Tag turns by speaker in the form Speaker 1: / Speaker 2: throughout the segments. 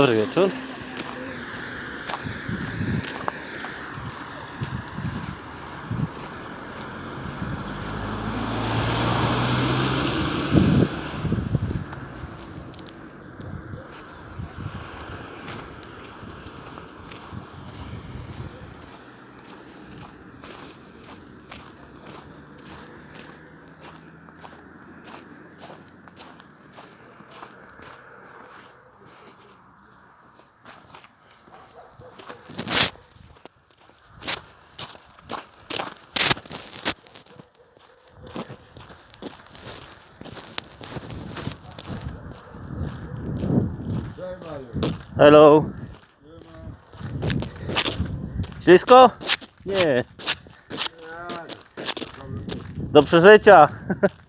Speaker 1: Dobry wieczór. Hello. Ślisko? Nie. Do przeżycia.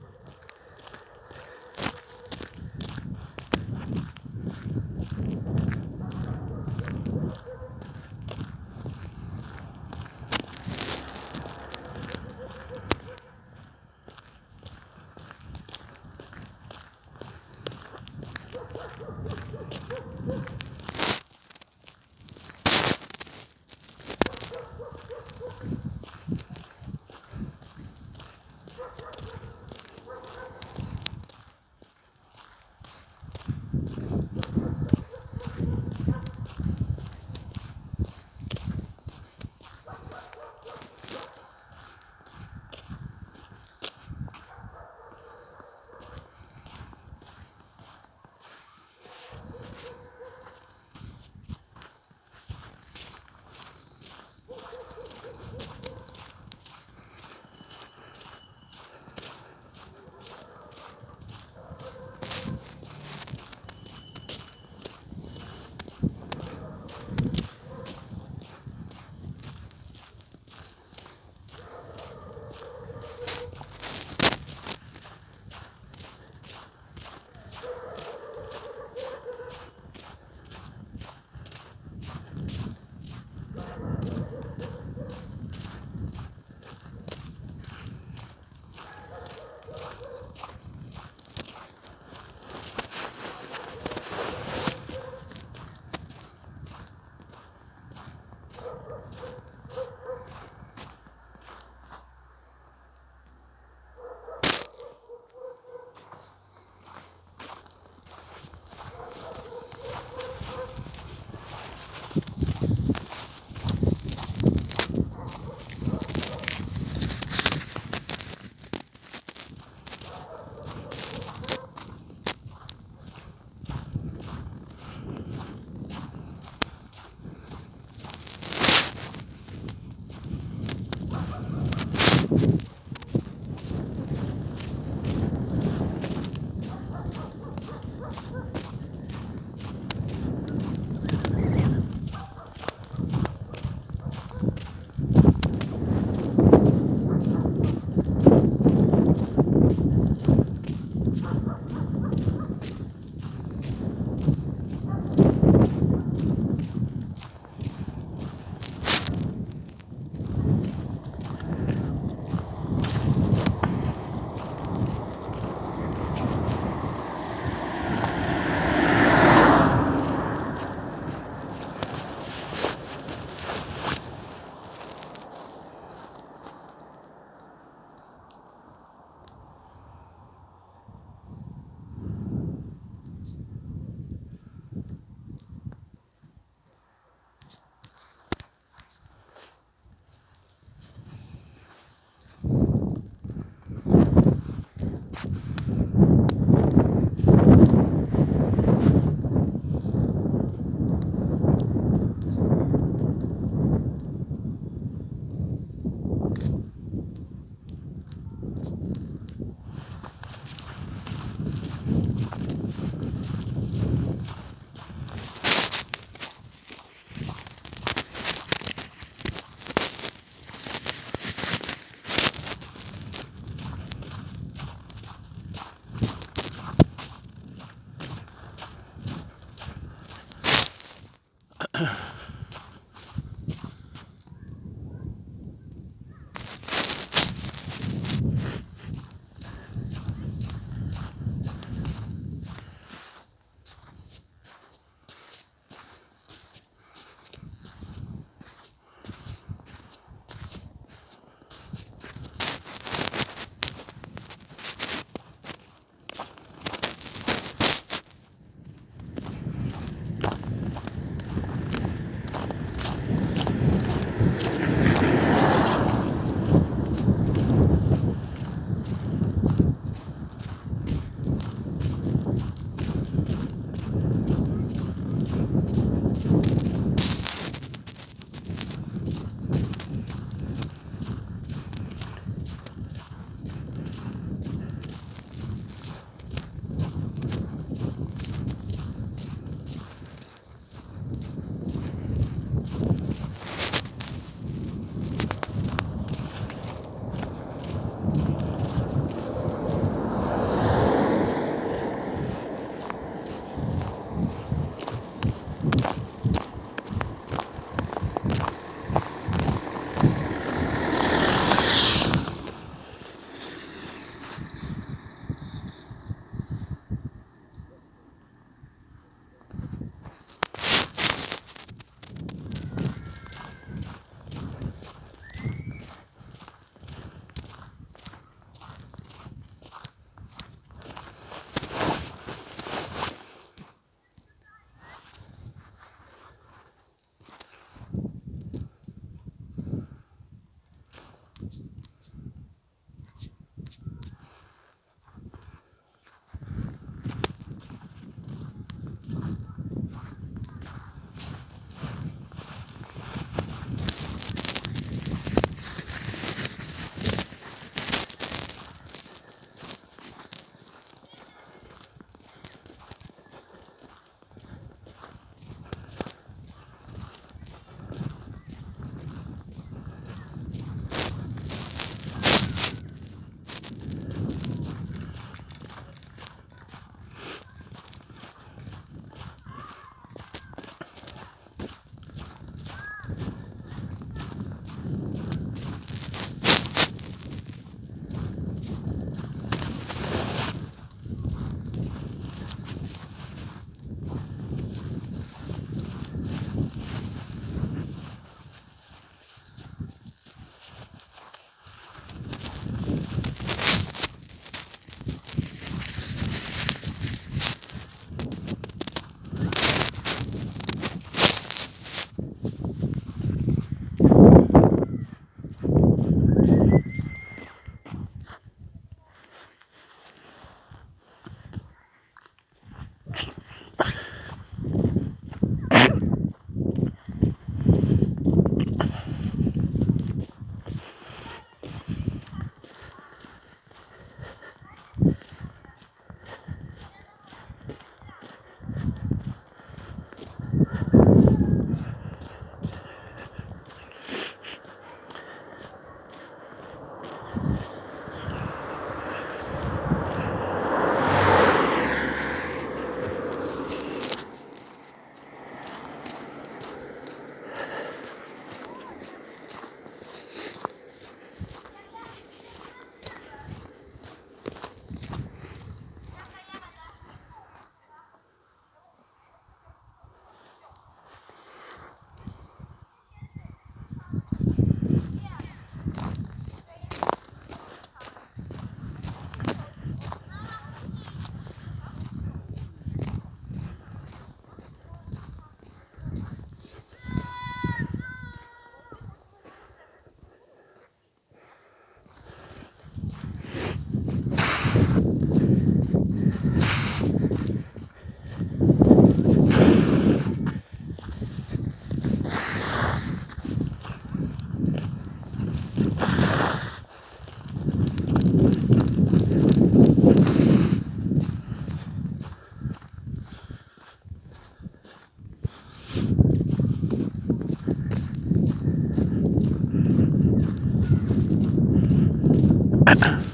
Speaker 1: uh-uh.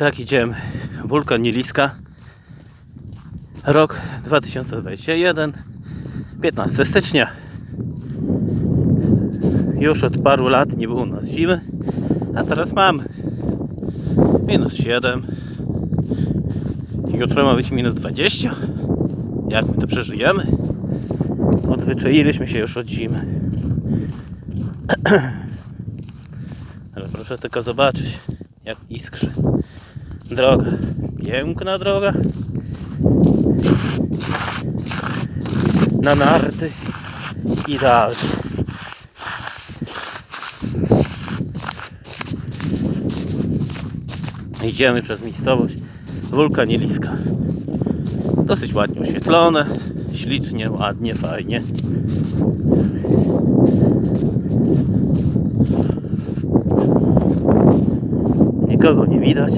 Speaker 1: Tak idziemy. Wulkan Nieliska. Rok 2021. 15 stycznia. Już od paru lat nie było u nas zimy, a teraz mamy. Minus 7. Jutro ma być minus 20. Jak my to przeżyjemy? Odzwyczailiśmy się już od zimy. Ale proszę tylko zobaczyć, jak iskrzy. Droga. Piękna droga. Na narty. Idealnie. Idziemy przez miejscowość Wulkanieliska. Dosyć ładnie oświetlone, ślicznie, ładnie, fajnie. Nikogo nie widać.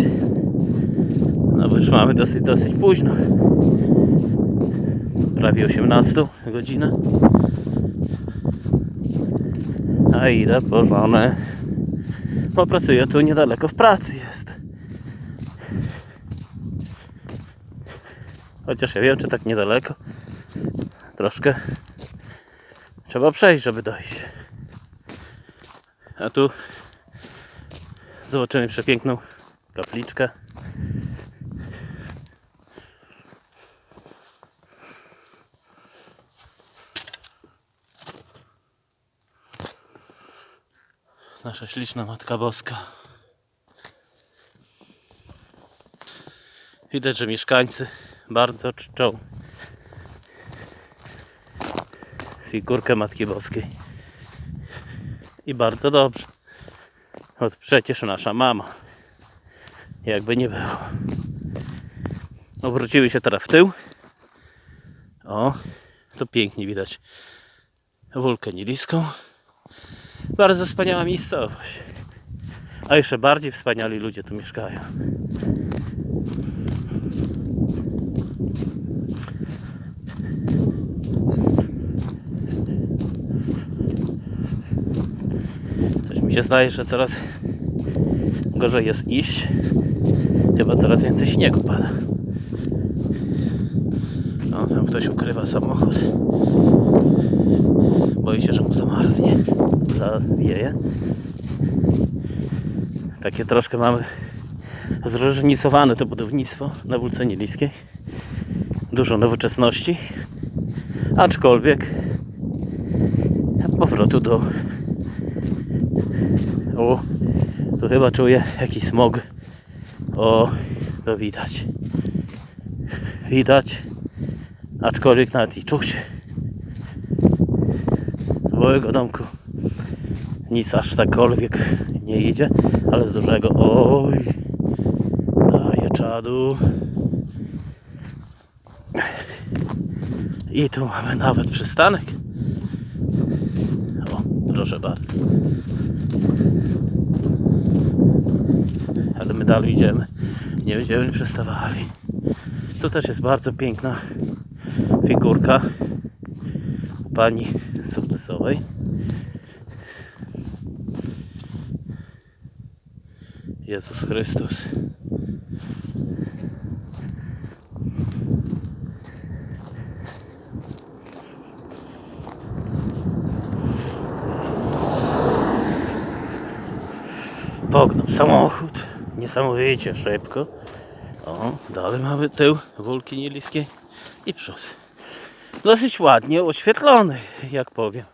Speaker 1: Już mamy dosyć, dosyć późno. Prawie 18 godzina. A idę po żonę. Bo pracuję tu niedaleko w pracy jest. Chociaż ja wiem, czy tak niedaleko. Troszkę trzeba przejść, żeby dojść. A tu zobaczymy przepiękną kapliczkę. Nasza śliczna Matka Boska. Widać, że mieszkańcy bardzo czczą figurkę Matki Boskiej. I bardzo dobrze. To przecież nasza mama. Jakby nie było. Obróciły się teraz w tył. O, to pięknie widać wulkę niliską. Bardzo wspaniała miejscowość. A jeszcze bardziej wspaniali ludzie tu mieszkają. Coś mi się zdaje, że coraz gorzej jest iść. Chyba coraz więcej śniegu pada. O, tam ktoś ukrywa samochód. Boi się, że mu zamarznie. Zawieje. Takie troszkę mamy zróżnicowane to budownictwo na Wólce Nieliskiej. Dużo nowoczesności. Aczkolwiek powrotu do o, tu chyba czuję jakiś smog. O, to widać. Widać. Aczkolwiek nawet i czuć. Małego domku nic aż takkolwiek nie idzie, ale z dużego. Oj, daje czadu. I tu mamy nawet przystanek. O, proszę bardzo. ale my dalej idziemy. Nie będziemy przestawali. Tu też jest bardzo piękna figurka pani sołtysowej. Jezus Chrystus. Pognął samochód. Niesamowicie szybko. O, dalej mamy tył Wólki Nieliskiej i przód. Dosyć ładnie oświetlony, jak powiem.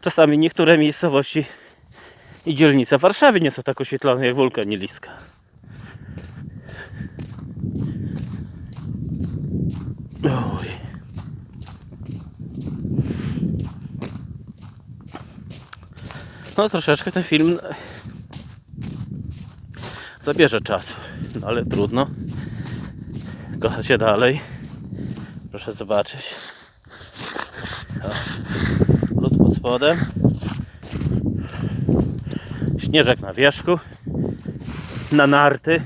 Speaker 1: Czasami niektóre miejscowości i dzielnice w Warszawie nie są tak oświetlone jak Wólka Nieliska. Oj. No troszeczkę ten film zabierze czasu, no ale trudno. Kocha się dalej. Proszę zobaczyć. Lód pod spodem. Śnieżek na wierzchu. Na narty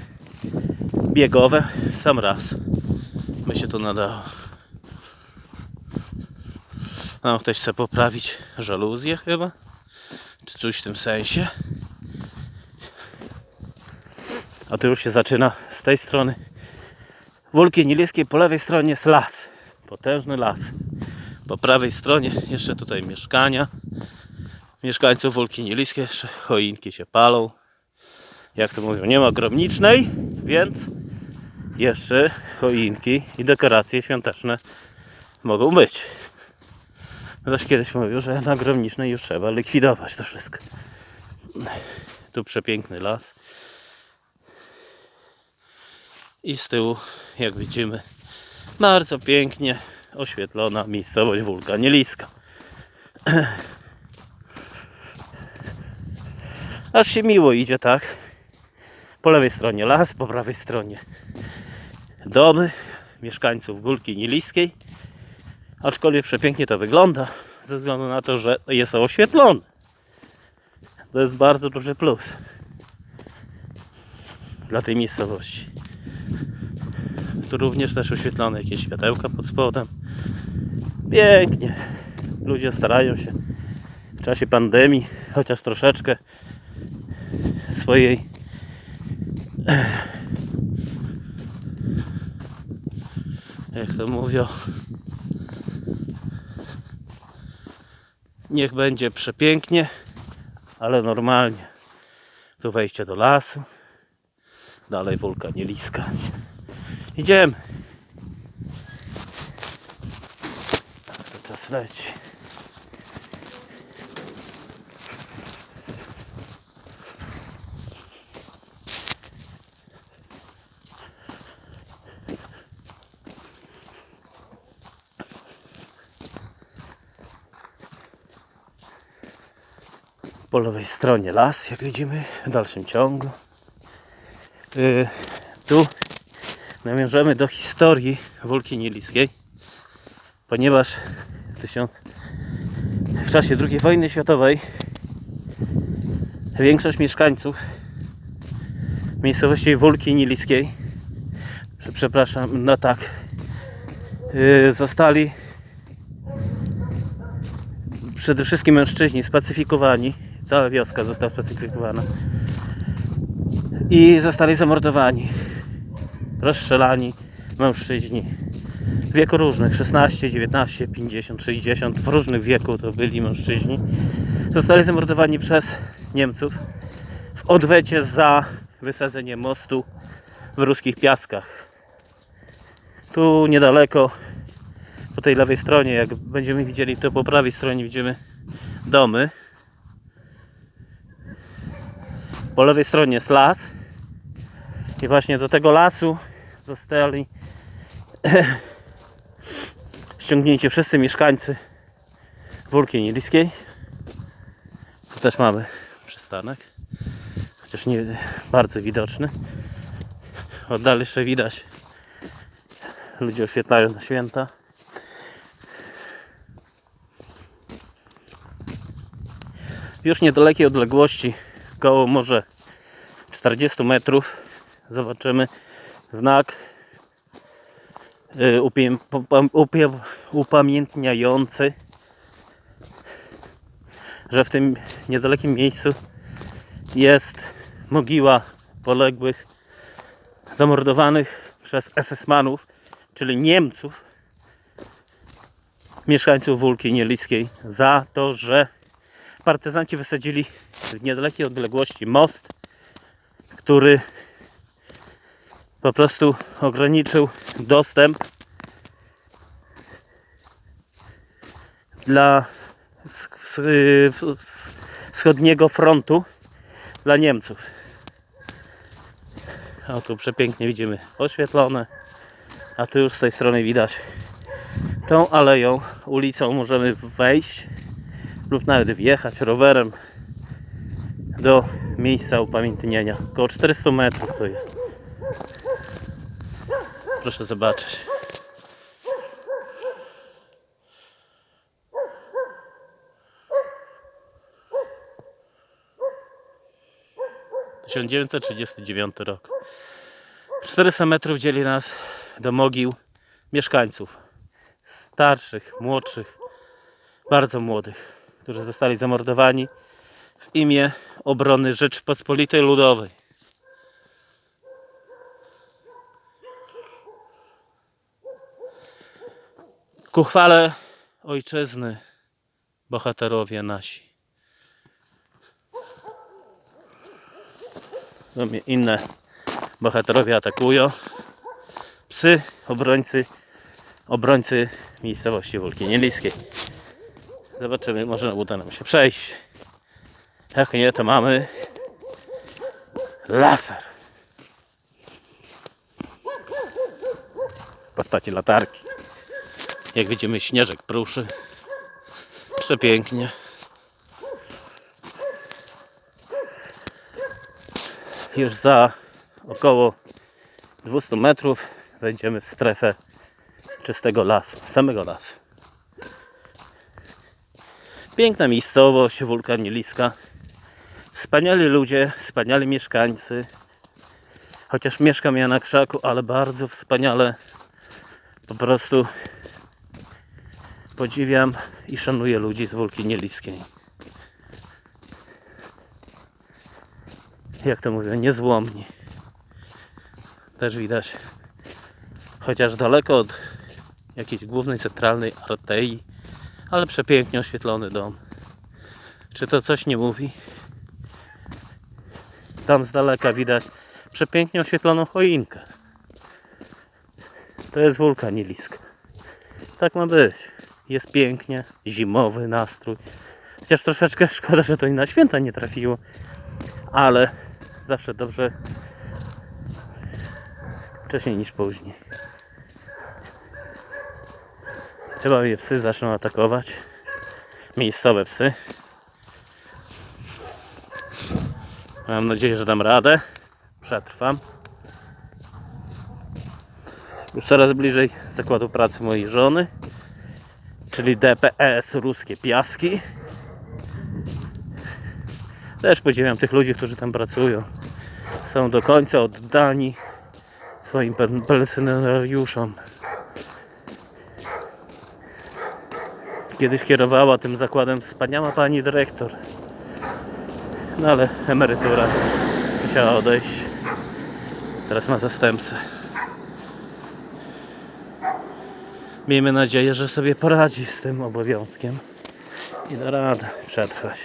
Speaker 1: biegowe sam raz. By się to nadało. No, ktoś chce poprawić żaluzję chyba. Czy coś w tym sensie. A tu już się zaczyna z tej strony Wólki Nieliskiej, po lewej stronie jest las. Potężny las. Po prawej stronie jeszcze tutaj mieszkania. Mieszkańców Wólki Nieliskiej, jeszcze choinki się palą. Jak to mówią, nie ma gromnicznej, więc jeszcze choinki i dekoracje świąteczne mogą być. Ktoś kiedyś mówił, że na gromnicznej już trzeba likwidować to wszystko. Tu przepiękny las. I z tyłu, jak widzimy, bardzo pięknie oświetlona miejscowość Wólka Nieliska. Aż się miło idzie, tak? Po lewej stronie las, po prawej stronie domy mieszkańców Górki Nieliskiej. Aczkolwiek przepięknie to wygląda, ze względu na to, że jest oświetlone. To jest bardzo duży plus dla tej miejscowości. Tu również też oświetlone jakieś światełka pod spodem. Pięknie. Ludzie starają się w czasie pandemii, chociaż troszeczkę swojej jak to mówią niech będzie przepięknie ale normalnie tu wejście do lasu dalej wulkanieliska idziemy. To czas leci. Po lewej stronie las, jak widzimy, w dalszym ciągu. Yy, tu nawiążemy do historii Wólki Nieliskiej, ponieważ tysiąc... w czasie II wojny światowej większość mieszkańców miejscowości Wólki Nieliskiej, prze- przepraszam, no tak, yy, zostali przede wszystkim mężczyźni spacyfikowani. Cała wioska została spacyfikowana. I zostali zamordowani. Rozstrzelani mężczyźni w wieku różnych 16, 19, 50, 60 w różnych wieku to byli mężczyźni. Zostali zamordowani przez Niemców w odwecie za wysadzenie mostu w ruskich piaskach. Tu niedaleko po tej lewej stronie, jak będziemy widzieli, to po prawej stronie widzimy domy. Po lewej stronie jest las. I właśnie do tego lasu zostali ściągnięci wszyscy mieszkańcy Wólki Nieliskiej. Tu też mamy przystanek, chociaż nie bardzo widoczny. Oddal jeszcze widać ludzie oświetlają na święta. Już niedalekiej odległości, około może 40 metrów, zobaczymy. Znak y, upamiętniający, że w tym niedalekim miejscu jest mogiła poległych, zamordowanych przez SS-manów, czyli Niemców, mieszkańców Wólki Nielickiej, za to, że partyzanci wysadzili w niedalekiej odległości most, który po prostu ograniczył dostęp dla y, wschodniego frontu dla Niemców. A tu przepięknie widzimy oświetlone, a tu już z tej strony widać tą aleją, ulicą możemy wejść lub nawet wjechać rowerem do miejsca upamiętnienia. Około 400 metrów to jest. Proszę zobaczyć. Tysiąc dziewięćset trzydziesty dziewiąty rok. 400 metrów dzieli nas do mogił mieszkańców. Starszych, młodszych, bardzo młodych, którzy zostali zamordowani w imię obrony Rzeczypospolitej Ludowej. Ku chwale ojczyzny bohaterowie nasi. No, mnie Inne bohaterowie atakują. Psy, obrońcy, obrońcy miejscowości Wólki Nieliskiej. Zobaczymy, może uda nam się przejść. Jak nie, to mamy laser. W postaci latarki. Jak widzimy, śnieżek pruszy. Przepięknie. Już za około 200 metrów wejdziemy w strefę czystego lasu, samego lasu. Piękna miejscowość, wulkan Nieliska. Wspaniali ludzie, wspaniali mieszkańcy. Chociaż mieszkam ja na krzaku, ale bardzo wspaniale. Po prostu podziwiam i szanuję ludzi z Wólki Nieliskiej. Jak to mówią, niezłomni. Też widać. Chociaż daleko od jakiejś głównej, centralnej artei, ale przepięknie oświetlony dom. Czy to coś nie mówi? Tam z daleka widać przepięknie oświetloną choinkę. To jest wulkan Nielisk. Tak ma być. Jest pięknie, zimowy nastrój. Chociaż troszeczkę szkoda, że to i na święta nie trafiło, ale zawsze dobrze wcześniej niż później. Chyba mnie psy zaczną atakować. Miejscowe psy. Mam nadzieję, że dam radę. Przetrwam. Już coraz bliżej zakładu pracy mojej żony, czyli DPS Ruskie Piaski. Też podziwiam tych ludzi, którzy tam pracują. Są do końca oddani swoim pen- pensjonariuszom. Kiedyś kierowała tym zakładem wspaniała pani dyrektor. No ale emerytura musiała odejść. Teraz ma zastępcę. Miejmy nadzieję, że sobie poradzi z tym obowiązkiem i da radę przetrwać.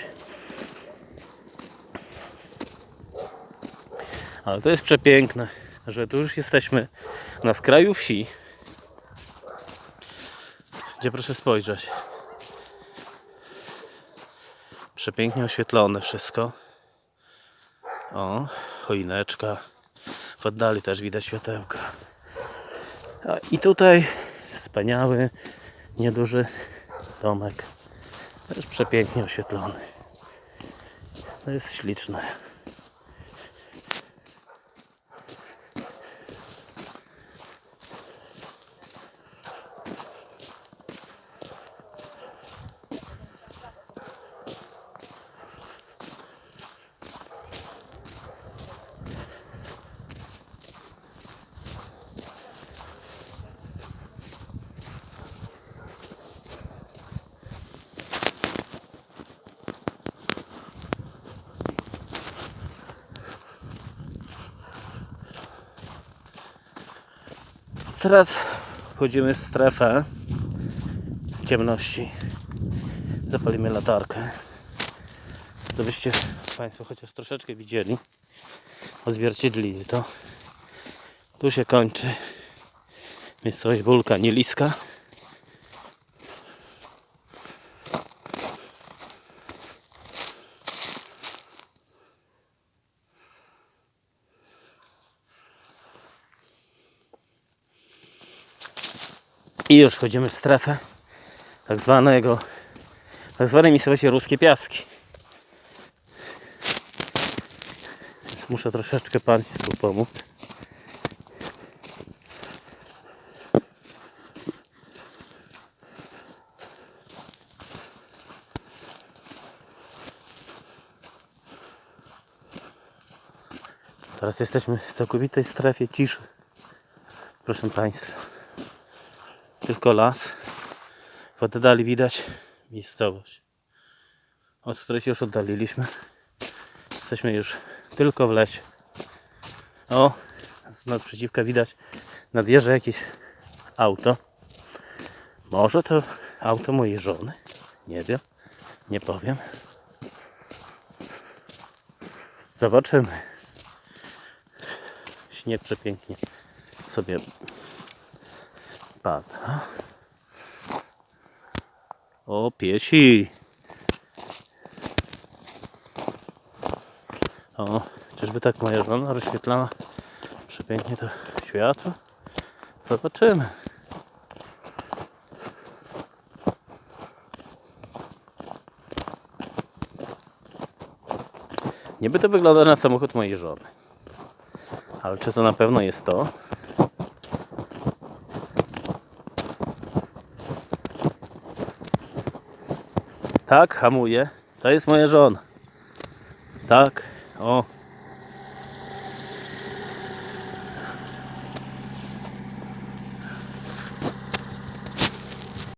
Speaker 1: Ale to jest przepiękne, że tu już jesteśmy na skraju wsi, gdzie proszę spojrzeć. Przepięknie oświetlone wszystko. O, choineczka. W oddali też widać światełka. I tutaj wspaniały, nieduży domek. Też przepięknie oświetlony. To jest śliczne. Teraz wchodzimy w strefę ciemności. Zapalimy latarkę. Co byście Państwo chociaż troszeczkę widzieli, odzwierciedlili to. Tu się kończy miejscowość Bulka Nieliska. I już wchodzimy w strefę tak zwanego tak zwanej miejscowości Ruskie Piaski. Więc muszę troszeczkę Państwu pomóc. Teraz jesteśmy w całkowitej strefie ciszy. Proszę Państwa. Tylko las. W oddali widać miejscowość, od której się już oddaliliśmy. Jesteśmy już tylko w lesie. O, z naprzeciwka widać nadjeżdża jakieś auto. Może to auto mojej żony. Nie wiem. Nie powiem. Zobaczymy. Śnieg przepięknie sobie O, piesi. O, czyżby tak moja żona rozświetlała przepięknie to światło? Zobaczymy. Niby to wygląda na samochód mojej żony. Ale czy to na pewno jest to? Tak, hamuje. To jest moja żona. Tak, o,